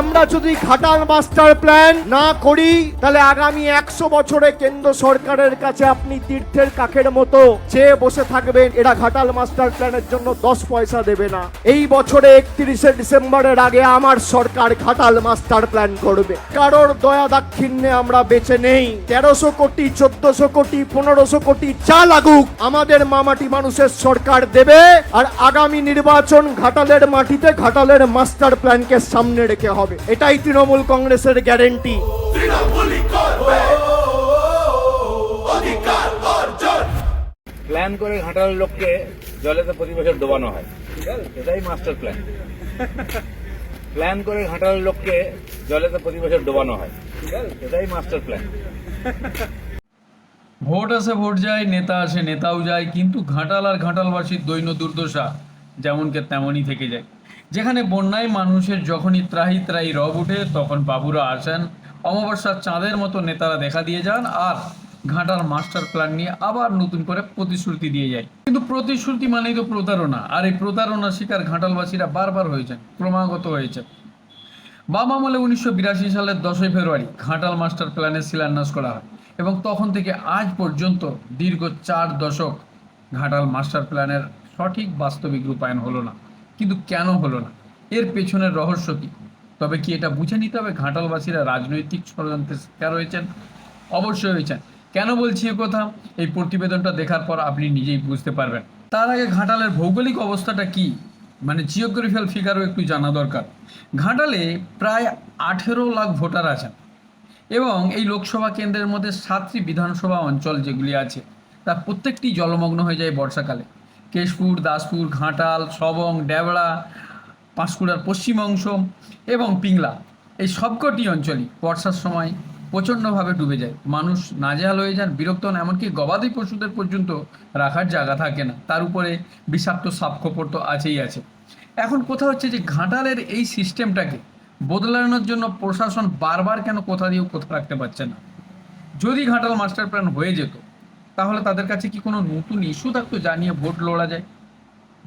আমরা যদি Ghatal master plan না করি, তাহলে আগামী একশো বছরে কেন্দ্র সরকারের কাছে আপনি তীর্থের কাকের মতো চেয়ে বসে থাকবেন। এরা ঘাটাল মাস্টার প্ল্যানের জন্য দশ পয়সা দেবে না। এই বছরে একত্রিশে ডিসেম্বরের আগে আমার সরকার ঘাটাল মাস্টার প্ল্যান করবে। কারোর দয়া দাক্ষিণ্যে আমরা বেঁচে নেই। তেরোশো কোটি, চোদ্দশো কোটি, পনেরোশো কোটি চা লাগুক, আমাদের মামাটি মানুষের সরকার দেবে। আর আগামী নির্বাচন ঘাটালের মাটিতে, ঘাটালের মাস্টার প্ল্যানকে সামনে রেখে হবে। এটাই তৃণমূল কংগ্রেসের গ্যারেন্টি প্ল্যান করে ঘাটাল লোককে জলেতে প্রতি বছর ডোবানো হয়। এটাই মাস্টার প্ল্যান প্ল্যান করে ঘাটাল লোককে জলেতে প্রতি বছর ডোবানো হয়। এটাই মাস্টার প্ল্যান ভোট আসে ভোট যায় নেতা আসে নেতাও যায় কিন্তু ঘাটাল আর ঘাটালবাসীর দৈন্য দুর্দশা যেমনকে তেমনই থেকে যায়। যেখানে বন্যায় মানুষের যখনই ত্রাহি ত্রাহি রব উঠে, তখন বাবুরা আসেন। অমাবস্যার চাঁদের মতো নেতারা দেখা দিয়ে যান আর ঘাটাল মাস্টার প্ল্যান নিয়ে আবার নতুন করে প্রতিশ্রুতি দিয়ে যায়। কিন্তু প্রতিশ্রুতি মানেই তো প্রতারণা, আর এই প্রতারণা শিকার ঘাটালবাসীরা বারবার হয়েছেন, ক্রমাগত হয়েছে। বাম আমলে উনিশশো বিরাশি সালের দশই ফেব্রুয়ারি ঘাটাল মাস্টার প্ল্যানের শিলান্যাস করা হয় এবং তখন থেকে আজ পর্যন্ত দীর্ঘ চার দশক ঘাটাল মাস্টার প্ল্যানের সঠিক বাস্তবিক রূপায়ণ হলো না। কিন্তু কেন হলো না? এর পেছনের রহস্য কি? তবে কি এটা বুঝে নিতে হবে? ঘাটালবাসীরা রাজনৈতিক ষড়যন্ত্রের শিকার হয়েছেন? অবশ্যই হয়েছেন। কেন বলছি এ কথা? এই প্রতিবেদনটা দেখার পর আপনি নিজেই বুঝতে পারবেন। তার আগে ঘাটালের ভৌগোলিক অবস্থাটা কি? মানে জিওগ্রাফিক্যাল ফিগারও একটু জানা দরকার। ঘাটালে প্রায় আঠেরো লাখ ভোটার আছেন এবং এই লোকসভা কেন্দ্রের মধ্যে সাতটি বিধানসভা অঞ্চল যেগুলি আছে, তার প্রত্যেকটি জলমগ্ন হয়ে যায় বর্ষাকালে। কেশপুর, দাসপুর, ঘাটাল, সবং, ডেবড়া, পাঁশকুড়ার পশ্চিম অংশ এবং পিংলা। এই সবকটি অঞ্চলই বর্ষার সময় প্রচণ্ডভাবে ডুবে যায়। মানুষ নাজেহাল হয়ে যান, বিরক্ত হন, এমনকি গবাদি পশুদের পর্যন্ত রাখার জায়গা থাকে না। তার উপরে বিষাক্ত সাপখোপড় তো আছেই আছে। এখন কথা হচ্ছে যে ঘাটালের এই সিস্টেমটাকে বদলানোর জন্য প্রশাসন বারবার কেন কোথা দিয়েও কোথা রাখতে পারছে না? যদি ঘাটাল মাস্টার প্ল্যান হয়ে যেত তাহলে তাদের কাছে কি কোনো নতুন ইস্যু থাকতো যা নিয়ে ভোট লড়া যায়?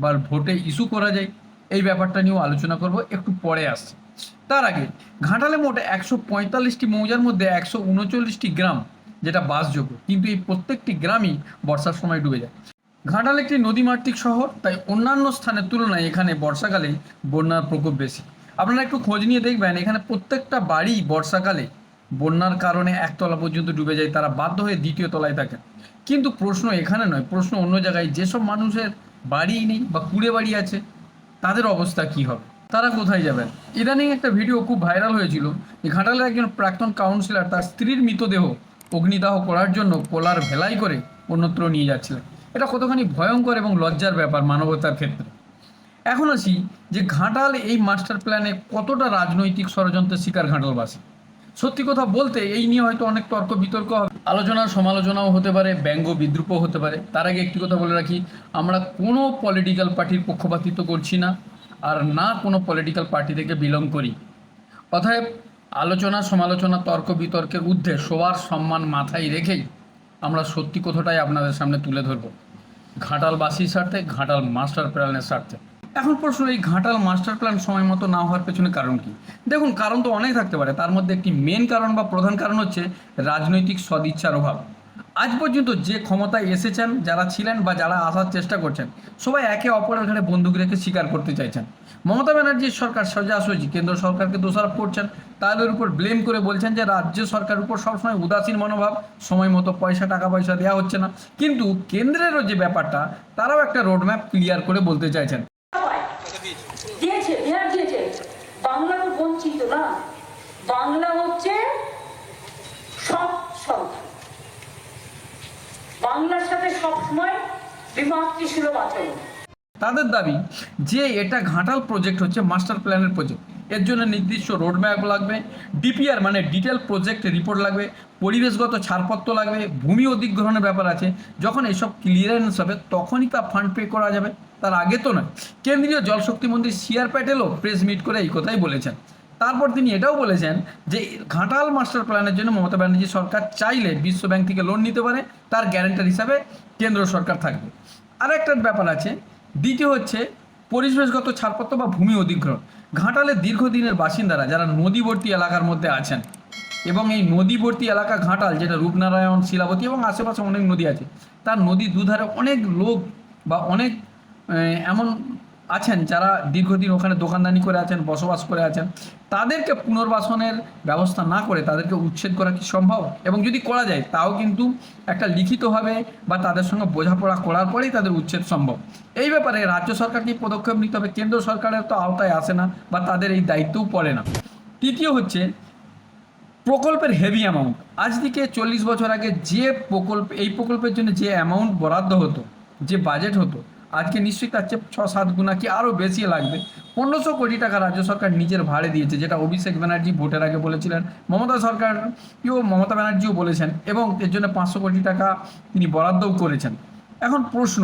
বা ভোটে ইস্যু করা যায়? এই ব্যাপারটা নিয়েও আলোচনা করব, একটু পরে আসছে। তার আগে, ঘাটালে মোট একশো পঁয়তাল্লিশটি মৌজার মধ্যে একশো উনচল্লিশটি গ্রাম যেটা বাসযোগ্য, কিন্তু এই প্রত্যেকটি গ্রামই বর্ষার সময় ডুবে যায়। ঘাটাল একটি নদীমাতৃক শহর, তাই অন্যান্য স্থানের তুলনায় এখানে বর্ষাকালে বন্যার প্রকোপ বেশি। আপনারা একটু খোঁজ নিয়ে দেখবেন, এখানে প্রত্যেকটা বাড়ি বর্ষাকালে বন্যার কারণে একতলা পর্যন্ত ডুবে যায়, তারা বাধ্য হয়ে দ্বিতীয় তলায় থাকেন। কিন্তু প্রশ্ন এখানে নয়, প্রশ্ন অন্য জায়গায় যেসব মানুষের বাড়িই নেই বা কুড়ে বাড়ি আছে, তাদের অবস্থা কি হবে? তারা কোথায় যাবেন? ইদানিং একটা ভিডিও খুব ভাইরাল হয়েছিল যে ঘাটালের একজন প্রাক্তন কাউন্সিলর তার স্ত্রীর মৃতদেহ অগ্নিদাহ করার জন্য কোলার ভেলাই করে অন্যত্র নিয়ে যাচ্ছিলেন। এটা কতখানি ভয়ঙ্কর এবং লজ্জার ব্যাপার মানবতার ক্ষেত্রে। এখন আসি যে ঘাটাল এই মাস্টার প্ল্যানে কতটা রাজনৈতিক ষড়যন্ত্রের শিকার ঘাটালবাসী? সত্যি কথা বলতে, এই নিয়ে হয়তো অনেক তর্ক বিতর্ক হবে। আলোচনা সমালোচনাও হতে পারে, ব্যঙ্গ বিদ্রুপও হতে পারে। তার আগে একটি কথা বলে রাখি, আমরা কোনো পলিটিক্যাল পার্টির পক্ষপাতিত্ব করছি না, আর না কোনো পলিটিক্যাল পার্টি থেকে বিলং করি। অতএব, আলোচনা সমালোচনা, তর্ক বিতর্কের ঊর্ধ্বে সবার সম্মান মাথায় রেখেই আমরা সত্যি কথাটাই আপনাদের সামনে তুলে ধরব। ঘাটালবাসীর স্বার্থে, ঘাটাল মাস্টার প্ল্যানের স্বার্থে। এখন প্রশ্ন, এই ঘাটাল মাস্টার প্ল্যান সময় মতো না হওয়ার পেছনে কারণ কি? দেখুন, কারণ তো অনেক থাকতে পারে। তার মধ্যে একটি মেন কারণ বা প্রধান কারণ হচ্ছে রাজনৈতিক সদিচ্ছার অভাব। আজ পর্যন্ত যে ক্ষমতায় এসেছেন, যারা ছিলেন বা যারা আসার চেষ্টা করছেন, সবাই একে অপরের ঘাড়ে বন্দুক রেখে স্বীকার করতে চাইছেন। মমতা ব্যানার্জির সরকার সোজাসুজি, কেন্দ্র সরকারকে দোষারোপ করছেন, তাদের উপর ব্লেম করে বলছেন যে রাজ্য সরকারের উপর সবসময় উদাসীন মনোভাব, সময় মতো পয়সা টাকা পয়সা দেওয়া হচ্ছে না। কিন্তু কেন্দ্রেরও যে ব্যাপারটা, তারাও একটা রোডম্যাপ ক্লিয়ার করে বলতে চাইছেন। দিয়েছে, বিহার দিয়েছে। বাংলা তো বঞ্চিত না। বাংলা হচ্ছে সব সংখ্যা বাংলার সাথে সবসময় বিমাতৃসুলভ আচরণ। তাদের দাবি, যে এটা ঘাটাল প্রজেক্ট হচ্ছে, মাস্টার প্ল্যানের প্রজেক্ট। এর জন্য নির্দিষ্ট রোডম্যাপ লাগবে ডিপিআর মানে ডিটেল প্রজেক্ট রিপোর্ট লাগবে, পরিবেশগত ছাড়পত্র লাগবে, ভূমি অধিগ্রহণের ব্যাপার আছে। যখন এসব ক্লিয়ারেন্স হবে, তখনই তা ফান্ড পে করা যাবে। তার আগে তো নয়। কেন্দ্রীয় জলশক্তি মন্ত্রী সি আর প্যাটেলও প্রেস মিট করে এই কথাই বলেছেন। তারপর তিনি এটাও বলেছেন যে, ঘাটাল মাস্টার প্ল্যানের জন্য মমতা ব্যানার্জি সরকার চাইলে বিশ্ব ব্যাংক থেকে লোন নিতে পারে, তার গ্যারান্টার হিসাবে কেন্দ্র সরকার থাকবে। আর একটা ব্যাপার আছে, দ্বিতীয় হচ্ছে পরিবেশগত ছাড়পত্র বা ভূমি অধিগ্রহণ। ঘাটালে দীর্ঘদিনের বাসিন্দারা যারা নদীবর্তী এলাকার মধ্যে আছেন এবং এই নদীবর্তী এলাকা ঘাটাল, যেটা রূপনারায়ণ, শিলাবতী এবং আশেপাশে অনেক নদী আছে, তার নদী দুধারে অনেক লোক বা অনেক এমন আছেন, যারা দীর্ঘদিন ওখানে দোকানদানি করে আছেন, বসবাস করে আছেন, তাদেরকে পুনর্বাসনের ব্যবস্থা না করে তাদেরকে উচ্ছেদ করা কি সম্ভব? এবং যদি করা যায়, তাও কিন্তু একটা লিখিতভাবে বা তাদের সঙ্গে বোঝাপড়া করার পরেই তাদের উচ্ছেদ সম্ভব। এই ব্যাপারে রাজ্য সরকারকে পদক্ষেপ নিতে হবে? কেন্দ্র সরকারের তো আওতায় আসে না বা তাদের এই দায়িত্বও পড়ে না। তৃতীয় হচ্ছে, প্রকল্পের হেভি অ্যামাউন্ট আজ থেকে চল্লিশ বছর আগে যে প্রকল্প, এই প্রকল্পের জন্য যে অ্যামাউন্ট বরাদ্দ হতো, যে বাজেট হতো আজকে নিশ্চয়ই তার চেয়ে ছ সাত গুণা কি আরও বেশি লাগবে? পনেরোশো কোটি টাকা রাজ্য সরকার নিজের ভাড়ে দিয়েছে, যেটা অভিষেক ব্যানার্জি ভোটের আগে বলেছিলেন। মমতা সরকারও মমতা ব্যানার্জিও বলেছেন, এবং এর জন্য পাঁচশো কোটি টাকা তিনি বরাদ্দও করেছেন। এখন প্রশ্ন,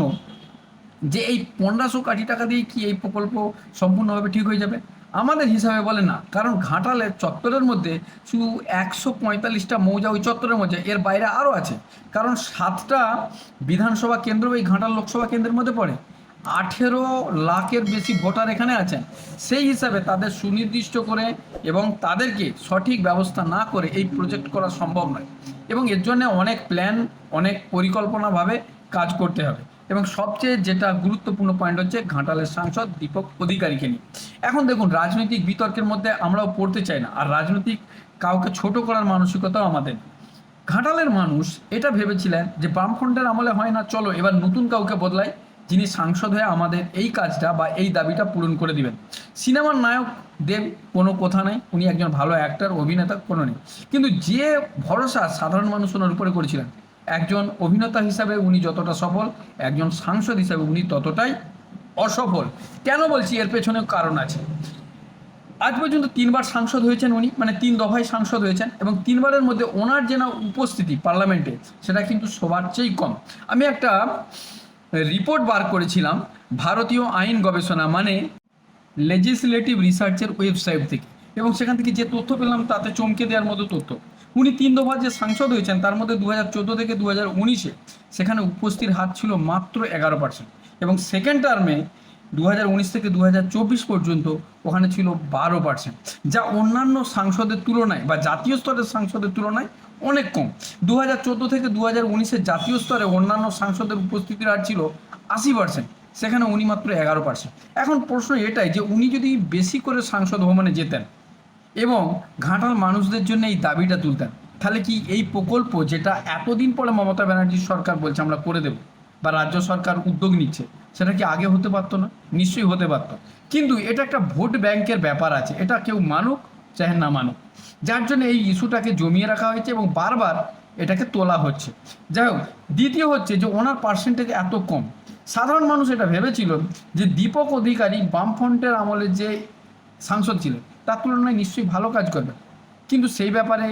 যে এই পনেরোশো কোটি টাকা দিয়ে কি এই প্রকল্প সম্পূর্ণভাবে ঠিক হয়ে যাবে? আমাদের হিসাবে বলে না, কারণ ঘাটালের চত্বরের মধ্যে শুধু একশো পঁয়তাল্লিশটা মৌজা ওই চত্বরের মধ্যে, এর বাইরে আরও আছে। কারণ সাতটা বিধানসভা কেন্দ্র এই ঘাটাল লোকসভা কেন্দ্রের মধ্যে পড়ে। আঠেরো লাখের বেশি ভোটার এখানে আছেন। সেই হিসাবে তাদের সুনির্দিষ্ট করে এবং তাদেরকে সঠিক ব্যবস্থা না করে এই প্রজেক্ট করা সম্ভব নয়। এবং এর জন্য অনেক প্ল্যান অনেক পরিকল্পনাভাবে কাজ করতে হবে। এবং সবচেয়ে যেটা গুরুত্বপূর্ণ পয়েন্ট হচ্ছে ঘাটালের সাংসদ দীপক অধিকারীকে নিয়ে। এখন দেখুন, রাজনৈতিক বিতর্কের মধ্যে আমরাও পড়তে চাই না, আর রাজনৈতিক কাউকে ছোট করার মানসিকতাও আমাদের। ঘাটালের মানুষ এটা ভেবেছিলেন যে বামফ্রন্টের আমলে হয় না, চলো এবার নতুন কাউকে বদলাই, যিনি সাংসদ হয়ে আমাদের এই কাজটা বা এই দাবিটা পূরণ করে দিবেন। সিনেমার নায়ক দেব কোনো কথা নেই, উনি একজন ভালো অ্যাক্টর অভিনেতা কোনো নেই। কিন্তু যে ভরসা সাধারণ মানুষ ওনার উপরে করেছিলেন একজন অভিনেতা হিসাবে উনি যতটা সফল, একজন সাংসদ হিসাবে উনি ততটাই অসফল। কেন বলছি এর পেছনে কারণ আছে? আজ পর্যন্ত তিনবার সাংসদ হয়েছেন উনি মানে তিন দফায় সাংসদ হয়েছেন এবং তিনবারের মধ্যে ওনার যে না উপস্থিতি পার্লামেন্টে, সেটা কিন্তু সবার চেয়েই কম। আমি একটা রিপোর্ট বার করেছিলাম ভারতীয় আইন গবেষণা মানে লেজিসলেটিভ রিসার্চের ওয়েবসাইট থেকে। এবং সেখান থেকে যে তথ্য পেলাম, তাতে চমকে দেওয়ার মতো তথ্য। উনি তিন দফা যে সাংসদ হয়েছেন, তার মধ্যে দু হাজার চোদ্দ থেকে দু হাজার উনিশে সেখানে উপস্থিতির হার ছিল মাত্র এগারো পার্সেন্ট এবং সেকেন্ড টার্মে দু হাজার উনিশ থেকে দু হাজার চব্বিশ পর্যন্ত ওখানে ছিল বারো পার্সেন্ট যা অন্যান্য সাংসদের তুলনায় বা জাতীয় স্তরের সাংসদের তুলনায় অনেক কম। দু হাজার চোদ্দ থেকে দু হাজার উনিশের জাতীয় স্তরে অন্যান্য সাংসদের উপস্থিতির হার ছিল আশি পার্সেন্ট সেখানে উনি মাত্র এগারো পার্সেন্ট এখন প্রশ্ন এটাই যে উনি যদি বেশি করে সাংসদ ভবনে যেতেন এবং ঘাটাল মানুষদের জন্য এই দাবিটা তুলতেন। তাহলে কি এই প্রকল্প যেটা এতদিন পরে মমতা ব্যানার্জির সরকার বলছে আমরা করে দেব বা রাজ্য সরকার উদ্যোগ নিচ্ছে, সেটা কি আগে হতে পারতো না? নিশ্চয়ই হতে পারতো। কিন্তু এটা একটা ভোট ব্যাংকের ব্যাপার আছে, এটা কেউ মানুক চাহে না মানুক। যার জন্য এই ইস্যুটাকে জমিয়ে রাখা হয়েছে এবং বারবার এটাকে তোলা হচ্ছে। যাই হোক, দ্বিতীয় হচ্ছে যে ওনার পার্সেন্টেজ এত কম। সাধারণ মানুষ এটা ভেবেছিল যে দীপক অধিকারী বামফ্রন্টের আমলে যে সাংসদ ছিলেন তার তুলনায় নিশ্চয়ই ভালো কাজ করবেন কিন্তু সেই ব্যাপারে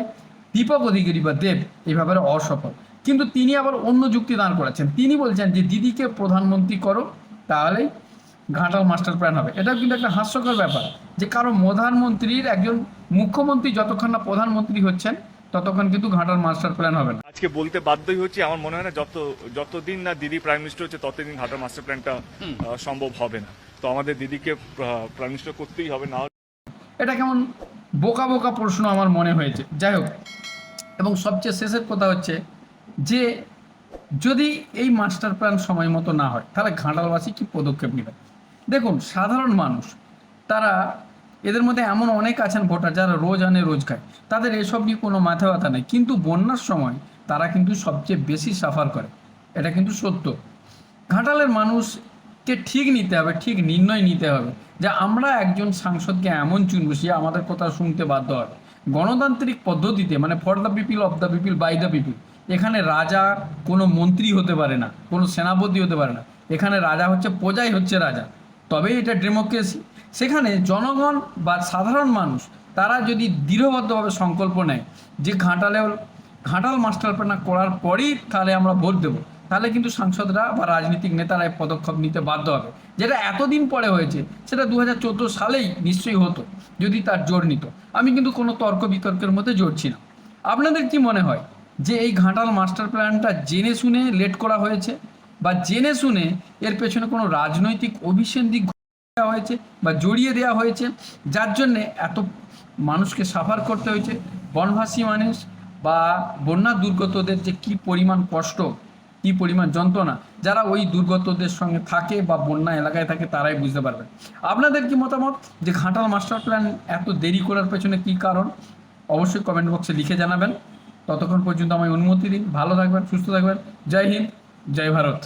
দীপক অধিকারী বা দেব এই ব্যাপারে অসফল। কিন্তু তিনি আবার অন্য যুক্তি দান করেছেন তিনি বলছেন যে দিদিকে প্রধানমন্ত্রী করো তাহলেই ঘাটাল মাস্টার প্ল্যান হবে। এটাও কিন্তু একটা হাস্যকর ব্যাপার যে কারও প্রধানমন্ত্রীর একজন মুখ্যমন্ত্রী যতক্ষণ না প্রধানমন্ত্রী হচ্ছেন ততক্ষণ কিন্তু ঘাটাল মাস্টার প্ল্যান হবে না। আজকে বলতে বাধ্যই হচ্ছে আমার মনে হয় না যত যতদিন না দিদি প্রাইম মিনিস্টার হচ্ছে ততদিন ঘাটার মাস্টার প্ল্যানটা সম্ভব হবে না। তো আমাদের দিদিকে প্রাইম মিনিস্টার করতেই হবে না এটা কেমন বোকা বোকা প্রশ্ন আমার মনে হয়েছে। যাই হোক, এবং সবচেয়ে শেষের কথা হচ্ছে যে, যদি এই মাস্টার প্ল্যান সময় মতো না হয়, তাহলে ঘাটালবাসী কি পদক্ষেপ নেবে? দেখুন, সাধারণ মানুষ, তারা এদের মধ্যে এমন অনেক আছেন ভোটার যারা রোজ আনে, রোজ খায়। তাদের এসব নিয়ে কোনো মাথা ব্যথা নেই। কিন্তু বন্যার সময় তারা কিন্তু সবচেয়ে বেশি সাফার করে। এটা কিন্তু সত্য। ঘাটালের মানুষকে ঠিক নিতে হবে, ঠিক নির্ণয় নিতে হবে। যে আমরা একজন সাংসদকে এমন চুনবো সে আমাদের কথা শুনতে বাধ্য হবে। গণতান্ত্রিক পদ্ধতিতে মানে for the people of the people by the people এখানে রাজা কোনো মন্ত্রী হতে পারে না, কোনো সেনাপতি হতে পারে না। এখানে রাজা হচ্ছে প্রজাই হচ্ছে রাজা। তবেই এটা ডেমোক্রেসি সেখানে জনগণ বা সাধারণ মানুষ, তারা যদি দৃঢ়বদ্ধভাবে সংকল্প নেয় যে ঘাটালে ঘাটাল মাস্টার প্ল্যান করার পরেই তাহলে আমরা ভোট দেবো। তাহলে কিন্তু সাংসদরা বা রাজনৈতিক নেতারা পদক্ষেপ নিতে বাধ্য হবে। যেটা এতদিন পরে হয়েছে, সেটা দু হাজার চোদ্দ সালেই নিশ্চয়ই হতো, যদি তার জোর নিত। আমি কিন্তু কোনো তর্ক বিতর্কের মধ্যে জড়ছি না। আপনাদের কি মনে হয় যে এই ঘাটাল মাস্টার প্ল্যানটা জেনে শুনে লেট করা হয়েছে বা জেনে শুনে এর পেছনে কোনো রাজনৈতিক অভিসন্ধি দেওয়া হয়েছে বা জড়িয়ে দেওয়া হয়েছে? যার জন্যে এত মানুষকে সাফার করতে হয়েছে, বনভাসী মানুষ বা বন্যা দুর্গতদের যে কি পরিমাণ কষ্ট কি পরিমাণ যন্ত্রণা, যারা ওই দুর্গতদের সঙ্গে থাকে বা বন্যা এলাকায় থাকে, তারাই বুঝতে পারবে। আপনাদের কি মতামত? যে ঘাটাল মাস্টার প্ল্যান এত দেরি করার পেছনে কি কারণ? অবশ্যই কমেন্ট বক্সে লিখে জানাবেন। ততক্ষণ পর্যন্ত আমায় অনুমতি দিন। ভালো থাকবেন, সুস্থ থাকবেন। জয় হিন্দ, জয় ভারত।